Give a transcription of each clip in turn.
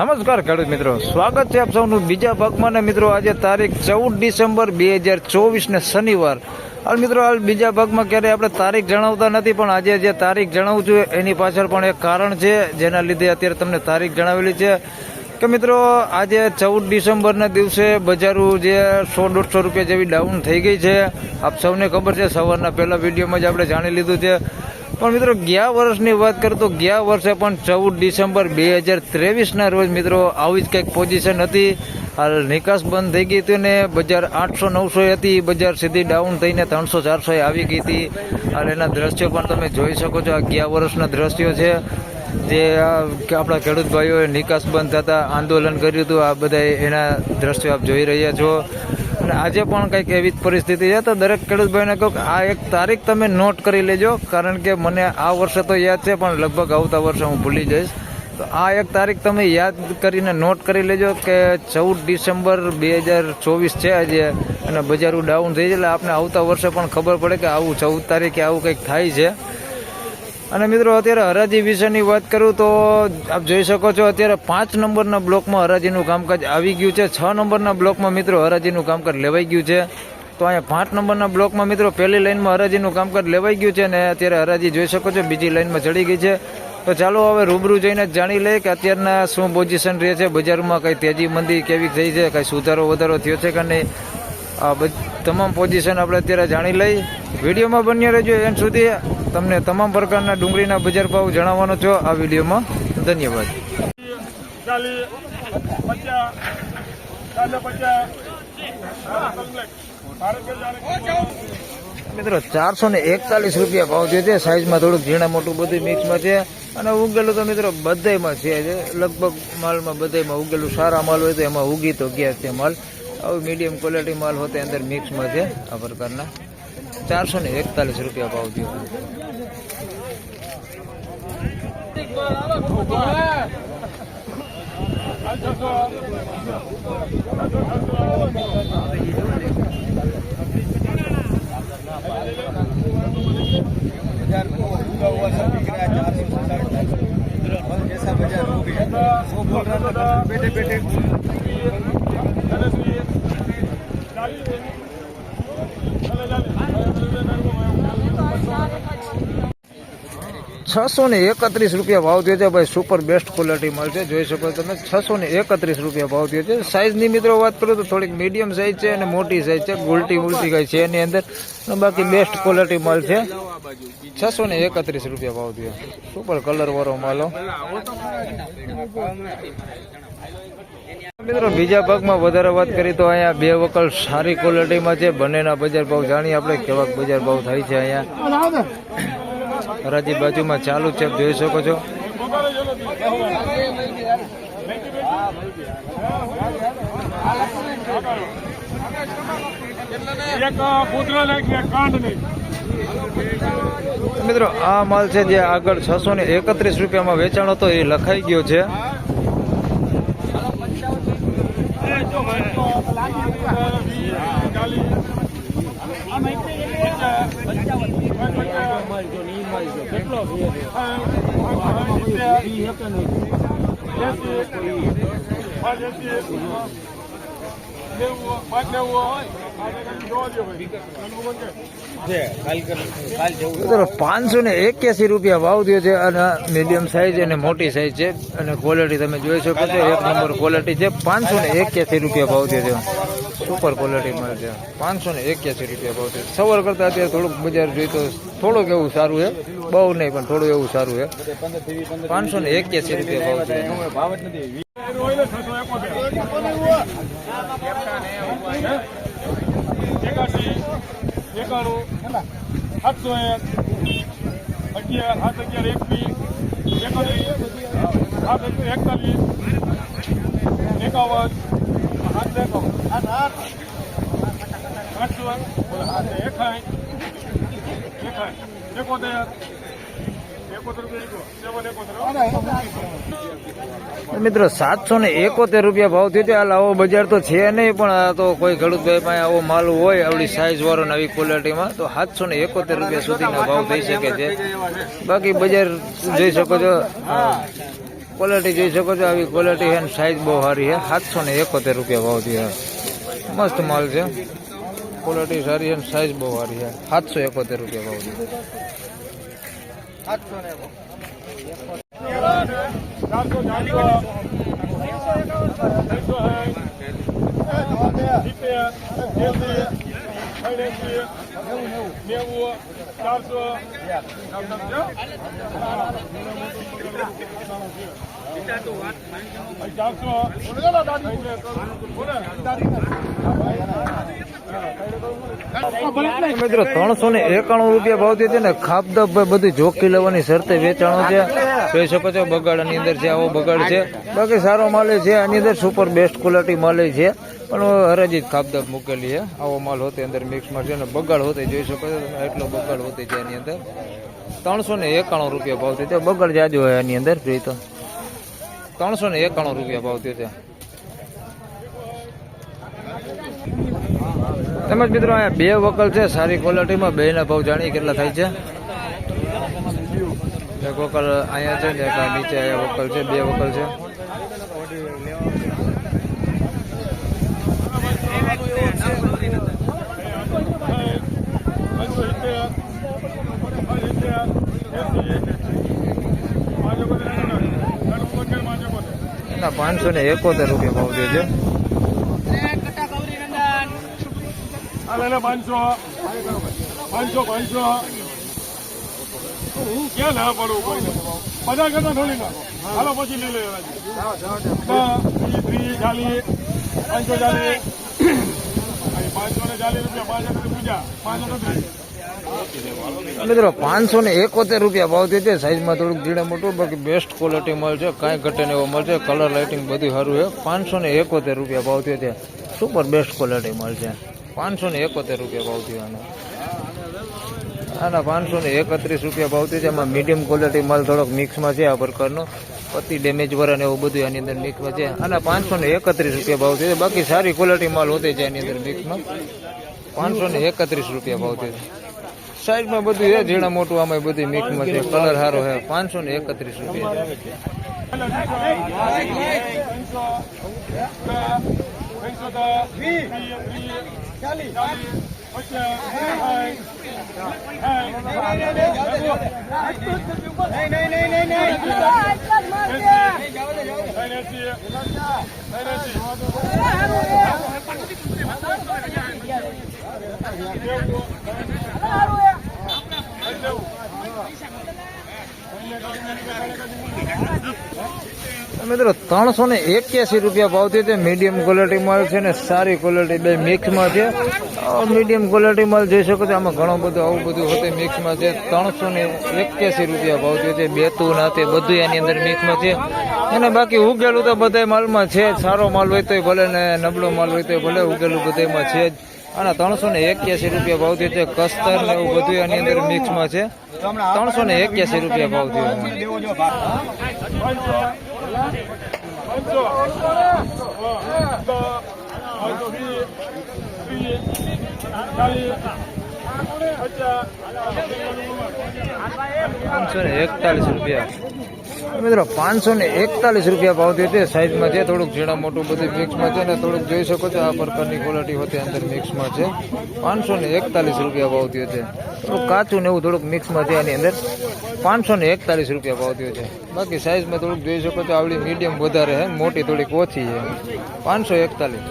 નમસ્કાર ખેડૂત મિત્રો. સ્વાગત છે આપ સૌનું બીજા ભાગમાં ને મિત્રો આજે તારીખ ચૌદ ડિસેમ્બર બે હજાર ચોવીસ ને શનિવાર. હાલ મિત્રો, હાલ બીજા ભાગમાં ક્યારેય આપણે તારીખ જણાવતા નથી, પણ આજે જે તારીખ જણાવું છું, એની પાછળ પણ એક કારણ છે, જેના લીધે અત્યારે તમને તારીખ જણાવેલી છે કે મિત્રો, આજે ચૌદ ડિસેમ્બરના દિવસે બજારો જે સો દોઢસો રૂપિયા જેવી ડાઉન થઈ ગઈ છે. આપ સૌને ખબર છે, સવારના પહેલા વિડીયોમાં જ આપણે જાણી લીધું છે પણ મિત્રો, ગયા વર્ષની વાત કરું તો ગયા વર્ષે પણ ચૌદ ડિસેમ્બર બે હજાર ત્રેવીસના રોજ મિત્રો આવી જ કંઈક પોઝિશન હતી. હાલ નિકાસ બંધ થઈ ગઈ હતી ને બજાર આઠસો નવસો હતી. બજાર સીધી ડાઉન થઈને ત્રણસો ચારસો આવી ગઈ હતી. અને એના દ્રશ્યો પણ તમે જોઈ શકો છો. આ ગયા વર્ષના દ્રશ્યો છે. જે આપણા ખેડૂત ભાઈઓએ નિકાસ બંધ થતા આંદોલન કર્યું હતું. આ બધા એના દ્રશ્યો આપ જોઈ રહ્યા છો. અને આજે પણ કંઈક એવી જ પરિસ્થિતિ છે. તો દરેક ખેડૂતભાઈને કહું કે આ એક તારીખ તમે નોટ કરી લેજો, કારણ કે મને આ વર્ષે તો યાદ છે, પણ લગભગ આવતા વર્ષે હું ભૂલી જઈશ. તો આ એક તારીખ તમે યાદ કરીને નોટ કરી લેજો કે ચૌદ ડિસેમ્બર બે હજાર ચોવીસ છે આજે, અને બજારું ડાઉન થઈ છે એટલે આપણે આવતા વર્ષે પણ ખબર પડે કે આવું ચૌદ તારીખે આવું કંઈક થાય છે. અને મિત્રો, અત્યારે હરાજી વિશેની વાત કરું તો આપ જોઈ શકો છો, અત્યારે પાંચ નંબરના બ્લોકમાં હરાજીનું કામકાજ આવી ગયું છે. છ નંબરના બ્લોકમાં મિત્રો હરાજીનું કામકાજ લેવાઈ ગયું છે. તો અહીંયા પાંચ નંબરના બ્લોકમાં મિત્રો, પહેલી લાઇનમાં હરાજીનું કામકાજ લેવાઈ ગયું છે અને અત્યારે હરાજી જોઈ શકો છો, બીજી લાઇનમાં ચડી ગઈ છે. તો ચાલો હવે રૂબરૂ જઈને જાણી લઈએ કે અત્યારના શું પોઝિશન રહે છે. બજારમાં કઈ તેજી મંદી કેવી થઈ છે, કઈ સુધારો વધારો થયો છે કે નહીં? આ તમામ પોઝિશન આપણે અત્યારે જાણી લઈ. વિડીયોમાં બન્યા રહેજો, એન સુધી તમને તમામ પ્રકારના ડુંગળીના બજાર ભાવ જણાવવાનો છો આ વિડીયોમાં. ધન્યવાદ. મિત્રો, ચારસો ને એકતાલીસ રૂપિયા ભાવ જે છે, સાઈઝમાં થોડુંક ઝીણા મોટું બધું મિક્સમાં છે. અને ઉગેલું તો મિત્રો, બધાયમાં છે લગભગ માલમાં બધાયમાં ઉગેલું સારા માલ હોય તો એમાં ઉગી તો ગયા છે માલ. આવું મીડિયમ ક્વોલિટી માલ હોય તો અંદર મિક્સમાં છે આ પ્રકારના. ચારસો ને એકતાલીસ રૂપિયા ભાવ થયો બેઠે બેઠે છસો ને એકત્રીસ રૂપિયા ભાવ થયો છે. ભાઈ સુપર બેસ્ટ ક્વોલિટી મળશે જોઈ શકો તમે, છસો ને એકત્રીસ રૂપિયા ભાવ થયો છે. સાઈઝની મિત્રો વાત કરું તો થોડીક મીડિયમ સાઈઝ છે અને મોટી સાઈઝ છે. ગુલટી ઉલટી કઈ છે એની અંદર. બાકી બેસ્ટ ક્વોલિટી મળશે છસો ને એકત્રીસ રૂપિયા ભાવ થયો. સુપર કલર વાળો માલો મિત્રો, બીજા ભાગમાં વધારે વાત કરી તો અહીંયા બે વકલ સારી ક્વોલિટીમાં છે. બંનેના બજાર ભાવ જાણીએ આપણે. કેવા બજાર ભાવ થાય છે અહીંયા. હરાજી બાજુમાં ચાલુ છે. જોઈ શકો છો. મિત્રો આ માલ છે જે આગળ છસો ને એકત્રીસ રૂપિયામાં વેચાણ હતો એ લખાઈ ગયો છે. મિત્રો પાંચસો ને એક્યાસી રૂપિયા ભાવ થયો છે અને મીડિયમ સાઈઝ અને મોટી સાઈઝ છે અને ક્વોલિટી તમે જોઈ શકો છો. એક નંબર ક્વોલિટી છે. પાંચસો ને એક્યાસી રૂપિયા ભાવ થયો છે. સુપર ક્વોલિટી મળે છે. પાંચસો ને એક્યાસી રૂપિયા ભાવ છે. સવાર કરતા અત્યારે થોડુંક બજાર જોઈ તો થોડુંક એવું સારું છે. બહુ નહીં, પણ થોડું એવું સારું છે. પાંચસો ને એક્યાસી રૂપિયા ભાવ છે. ભાવ જ નથી એકાસી એકાણું સાતસો એક અગિયાર સાત અગિયાર એકવીસ એકત્રીસ સાત એકતાલીસ એકાવન, સાત, એકાવન. મિત્રો સાતસો ને એકોતેર રૂપિયા ભાવ થયો છે હાલ આવો બજાર તો છે નહીં પણ આ તો કોઈ ખેડૂતભાઈ પાસે આવો માલ હોય આવડી સાઈઝ વાળો નવી આવી ક્વોલિટીમાં તો સાતસો ને એકોતેર રૂપિયા સુધીના ભાવ થઈ શકે છે. બાકી બજાર જોઈ શકો છો. ક્વોલિટી જોઈ શકો છો. આવી ક્વોલિટી છે સાઈઝ બહુ સારી છે. સાતસો ને એકોતેર રૂપિયા ભાવ છે મસ્ત માલ છે. ક્વોલિટી સારી અને સાઈઝ બહુ સારી છે. સાતસો એકોતેર રૂપિયા ભાવ સાતસો એંસી નેવું ચારસો મિત્રો, ત્રણસો ને એકાણું રૂપિયા ભાવ છે ને ખાપદબ બધી જોખી લેવાની શરતે વેચાણો છે. જોઈ શકો છો, બગાડની અંદર છે આવો બગાડ છે. બાકી સારો માલ છે, આની અંદર સુપર બેસ્ટ ક્વોલિટી માલ છે. પણ હરાજી ખાબદાબ મૂકેલી છે આવો માલ હોતે અંદર મિક્સમાં છે ને બગાડ હોતે જોઈ શકો છો એટલો બગાડ હોતે છે એની અંદર. ત્રણસો ને એકાણું રૂપિયા ભાવથી છે. બગાડ જાજો હોય એની અંદર જોઈ તો ત્રણસો ને એકાણું રૂપિયા ભાવથી છે. તેમજ મિત્રો, અહીંયા બે વકલ છે. સારી ક્વોલિટીમાં બેના ભાવ જાણીએ કેટલા થાય છે. એક વકલ અહીંયા છે ને એક નીચે અહીંયા વકલ છે. બે વકલ છે. પાંચસો ને એકોતેર રૂપિયા ભાવ દે છે. પાંચસો. પાંચસો હું ક્યાં ના પડું કોઈ પચાસ કરતા થોડી નાખો હાલો, પછી લઈ લે ત્રીસ પાંચસો ચાલીસ. પાંચસો ને ચાલીસ રૂપિયા પાંચ હજાર પૂજા પાંચસો નથી મિત્રો પાંચસો ને એકોતેર રૂપિયા ભાવ થયો છે. સાઈઝમાં થોડુંક જીણે મોટું, બાકી બેસ્ટ ક્વોલિટી મળશે કાંઈ ઘટે એવો મળશે કલર લાઇટિંગ બધું સારું છે. પાંચસો ને એકોતેર રૂપિયા ભાવ થયો છે. સુપર બેસ્ટ ક્વોલિટી મળશે પાંચસો ને એકોતેર રૂપિયા ભાવ થયો આનો. આના પાંચસો ને એકત્રીસ રૂપિયા ભાવ થયો છે. એમાં મીડિયમ ક્વોલિટી માલ થોડોક મિક્સમાં છે આ પ્રકારનો. પતિ ડેમેજ વર અને એવું બધું આની અંદર મિક્સમાં છે. આના પાંચસો ને એકત્રીસ રૂપિયા ભાવ થયો છે. બાકી સારી ક્વોલિટી માલ હોતી છે એની અંદર મિક્સમાં પાંચસો ને એકત્રીસ રૂપિયા ભાવ થયો છે. સાઈડમાં બધું છે, ઝીણા મોટું આમાં બધું મિક્સમાં છે. કલર સારો છે. પાંચસો ને એકત્રીસ રૂપિયા. મિત્રો, ત્રણસો ને એક્યાસી રૂપિયા ભાવથી છે. મીડિયમ ક્વોલિટી માલ છે ને સારી ક્વોલિટી બે મિક્સમાં છે. મીડિયમ ક્વોલિટી માલ જોઈ શકો છો. આમાં ઘણો બધો, આવું બધું હોતું મિક્સમાં છે. ત્રણસો ને એક્યાસી રૂપિયા ભાવથી છે. બેતું ના તે બધું એની અંદર મિક્સમાં છે. અને બાકી ઉગેલું તો બધા માલમાં છે. સારો માલ હોય તોય ભલે ને નબળો માલ હોય તોય ભલે ઉગેલું બધામાં છે જ. અને ત્રણસો ને એક્યાસી રૂપિયા ભાવથી છે. કસ્તર ને એવું બધું એની અંદર મિક્સમાં છે. ત્રણસો ને એક્યાસી રૂપિયા ભાવ પાંચસો ને એકતાલીસ રૂપિયા. મિત્રો, પાંચસો ને એકતાલીસ રૂપિયા ભાવતી છે સાઈઝમાં છે. થોડુંક ઝીણા મોટું બધું મિક્સમાં છે ને થોડુંક જોઈ શકો છો, આ પ્રકારની ક્વોલિટી હોતી અંદર મિક્સમાં છે. પાંચસો ને એકતાલીસ રૂપિયા ભાવથી છે. થોડુંક કાચું ને એવું થોડુંક મિક્સમાં છે એની અંદર. પાંચસો ને એકતાલીસ રૂપિયા ભાવથી છે. બાકી સાઈઝમાં થોડુંક જોઈ શકો છો, આવડી મીડિયમ વધારે છે મોટી થોડીક ઓછી છે. પાંચસો એકતાલીસ.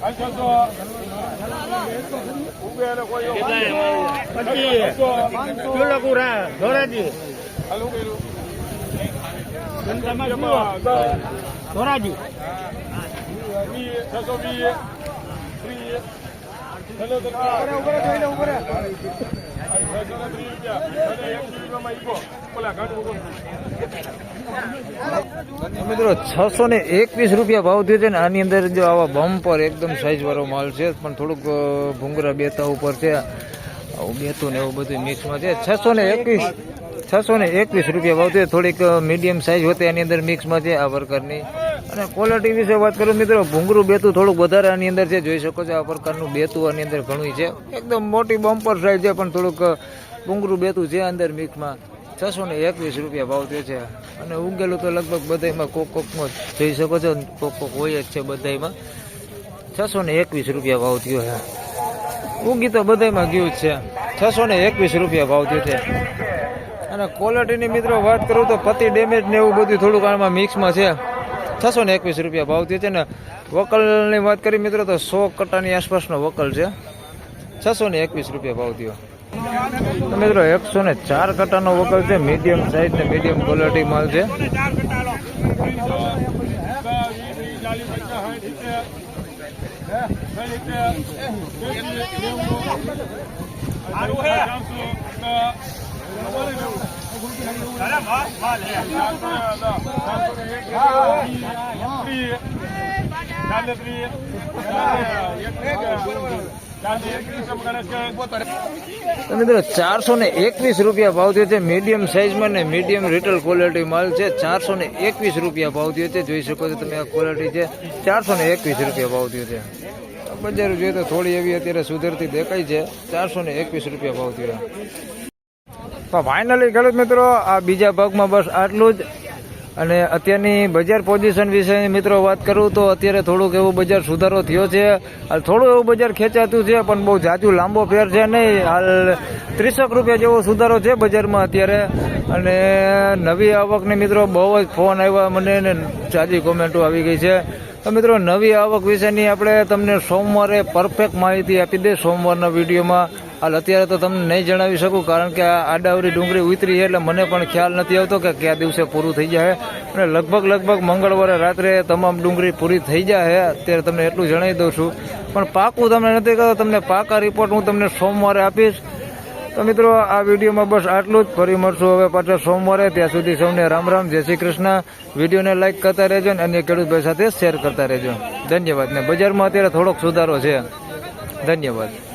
પાંચસો. ધોરાજી છસો છસો મિત્રો, છસો ને એકવીસ રૂપિયા ભાવ થયો છે ને, આની અંદર જો આવા બમ્પર એકદમ સાઈઝ વાળો માલ છે, પણ થોડુંક ભૂંગરા બેતા ઉપર છે. બેતું ને એવું બધું મિક્સમાં છે. છસો ને એકવીસ છસો ને એકવીસ રૂપિયા ભાવ છે. થોડીક મીડિયમ સાઇઝ હોતી એની અંદર મિક્સમાં છે આ પ્રકારની અને ક્વોલિટી વિશે વાત કરું મિત્રો ભૂંગરું બેતું થોડુંક વધારે આની અંદર છે. જોઈ શકો છો આ પ્રકારનું બેતું આની અંદર ઘણું છે. એકદમ મોટી બમ્પર સાઈઝ છે, પણ થોડુંક ભૂંગરું બેતું છે અંદર મિક્સમાં છસો ને એકવીસ રૂપિયા ભાવ છે અને ઉગેલું તો લગભગ બધામાં કોક કોકમાં જોઈ શકો છો કોક કોક હોય જ છે બધામાં છસો ને એકવીસ રૂપિયા ભાવ થયો છે. ઉગી તો બધામાં ગયું છે. છસો ને એકવીસ રૂપિયા ભાવ થયો છે. અને ક્વોલિટીની મિત્રો વાત કરું તો પતિ ડેમેજ ને એવું બધું થોડુંક આમાં મિક્સમાં છે. છસો ને એકવીસ રૂપિયા ભાવ થયો છે ને વકલની વાત કરી મિત્રો તો સો કટ્ટાની આસપાસનો વકલ છે. છસો ને એકવીસ રૂપિયા ભાવ થયો. મિત્રો એકસો ને ચાર કટ્ટાનો વકલ છે મીડિયમ સાઈઝ ને મીડિયમ ક્વોલિટી માલ છે. સિત્તેર હે મિત્રો, ચારસો ને એકવીસ રૂપિયા ભાવ થયો છે. મીડિયમ સાઇઝમાં ને મીડિયમ રિટેલ ક્વોલિટી માલ છે. ચારસો ને એકવીસ રૂપિયા ભાવ થયો છે. જોઈ શકો છો તમે આ ક્વોલિટી છે. ચારસો ને એકવીસ રૂપિયા ભાવ થયો છે. બજાર જોઈએ તો થોડી એવી અત્યારે સુધરતી દેખાય છે. ચારસો ને એકવીસ રૂપિયા ભાવ થયો. તો ફાઇનલી ખેડૂત મિત્રો, આ બીજા ભાગમાં બસ આટલું જ. અને અત્યારની બજાર પોઝિશન વિશે મિત્રો વાત કરું તો અત્યારે થોડુંક એવું બજાર સુધારો થયો છે. હાલ થોડું એવું બજાર ખેંચાતું છે, પણ બહુ જાજુ લાંબો ફેર છે નહીં. હાલ ત્રીસેક રૂપિયા જેવો સુધારો છે બજારમાં અત્યારે. અને નવી આવકને મિત્રો બહુ જ ફોન આવ્યા મને ને જાજી કોમેન્ટો આવી ગઈ છે. તો મિત્રો, નવી આવક વિશેની આપણે તમને સોમવારે પરફેક્ટ માહિતી આપી દે સોમવારના વિડીયોમાં. હાલ અત્યારે તો તમને નહીં જણાવી શકું, કારણ કે આ આડાવરી ડુંગળી ઉતરી એટલે મને પણ ખ્યાલ નથી આવતો કે કયા દિવસે પૂરું થઈ જાય. અને લગભગ લગભગ મંગળવારે રાત્રે તમામ ડુંગળી પૂરી થઈ જાય અત્યારે તમને એટલું જણાવી દઉં છું. પણ પાકું તમને નથી કહ્યું તમને પાકા રિપોર્ટ હું તમને સોમવારે આપીશ. તો મિત્રો, આ વિડીયોમાં બસ આટલું જ. ફરી મળશું હવે પાછા સોમવારે. ત્યાં સુધી સૌને રામ રામ. જય શ્રી કૃષ્ણ. વિડીયોને લાઇક કરતા રહેજો અને અન્ય ખેડૂતભાઈ સાથે શેર કરતા રહેજો. ધન્યવાદ. ને બજારમાં અત્યારે થોડોક સુધારો છે. ધન્યવાદ.